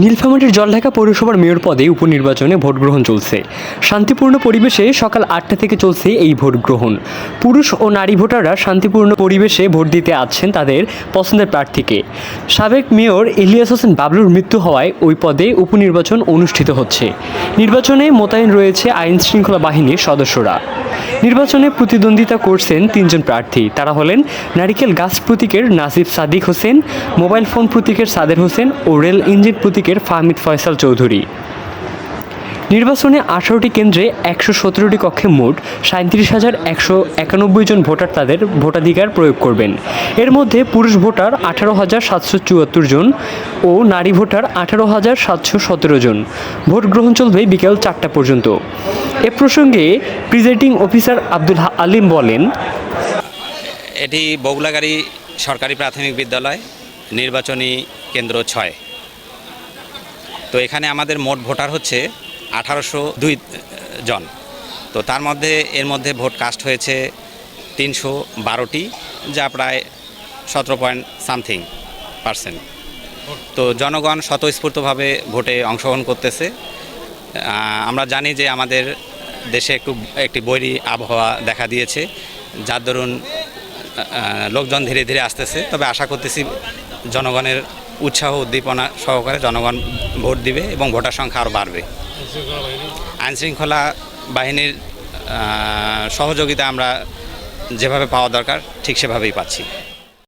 নীলফামারীর জলঢাকা পৌরসভার মেয়র পদে উপনির্বাচনে ভোট গ্রহণ চলছে। শান্তিপূর্ণ পরিবেশে সকাল আটটা থেকে চলছে এই ভোট গ্রহণ পুরুষ ও নারী ভোটাররা শান্তিপূর্ণ পরিবেশে ভোট দিতে আসছেন তাদের পছন্দের প্রার্থীকে। সাবেক মেয়র ইলিয়াস হোসেন বাবলুর মৃত্যু হওয়ায় ওই পদে উপনির্বাচন অনুষ্ঠিত হচ্ছে। নির্বাচনে মোতায়েন রয়েছে আইন শৃঙ্খলা বাহিনীর সদস্যরা। নির্বাচনে প্রতিদ্বন্দ্বিতা করছেন তিনজন প্রার্থী। তারা হলেন নারিকেল গাছ প্রতীকের নাসিব সাদিক হোসেন, মোবাইল ফোন প্রতীকের সাদের হোসেন ও রেল ইঞ্জিন প্রতীকের ফাহমিদ ফয়সাল চৌধুরী। নির্বাচনে আঠারোটি কেন্দ্রে একশো সতেরোটি কক্ষে মোট সাঁত্রিশ হাজার একশো একানব্বই জন ভোটার তাদের ভোটাধিকার প্রয়োগ করবেন। এর মধ্যে পুরুষ ভোটার আঠারো হাজার সাতশো চুয়াত্তর জন ও নারী ভোটার আঠারো হাজার সাতশো সতেরো জন। ভোট গ্রহণ চলবে বিকেল চারটা পর্যন্ত। এ প্রসঙ্গে প্রিজাইডিং অফিসার আব্দুল আলিম বলেন, এটি বগুলাগাড়ি সরকারি প্রাথমিক বিদ্যালয়, নির্বাচনী কেন্দ্র ছয়। তো এখানে আমাদের মোট ভোটার হচ্ছে আঠারোশো দুই জন। তো তার মধ্যে, এর মধ্যে ভোট কাস্ট হয়েছে তিনশো বারোটি, যা প্রায় সতেরো পয়েন্ট সামথিং পার্সেন্ট। তো জনগণ স্বতঃস্ফূর্তভাবে ভোটে অংশগ্রহণ করতেছে। আমরা জানি যে আমাদের দেশে একটু একটি বৈরী আবহাওয়া দেখা দিয়েছে। যার দরুন লোকজন ধীরে ধীরে আসতেছে। তবে আশা করতেছি জনগণের উৎসাহ উদ্দীপনা সহকারে জনগণ ভোট দিবে এবং ভোটার সংখ্যা আরও বাড়বে। আইনশৃঙ্খলা বাহিনীর সহযোগিতা আমরা যেভাবে পাওয়া দরকার, ঠিক সেভাবেই পাচ্ছি।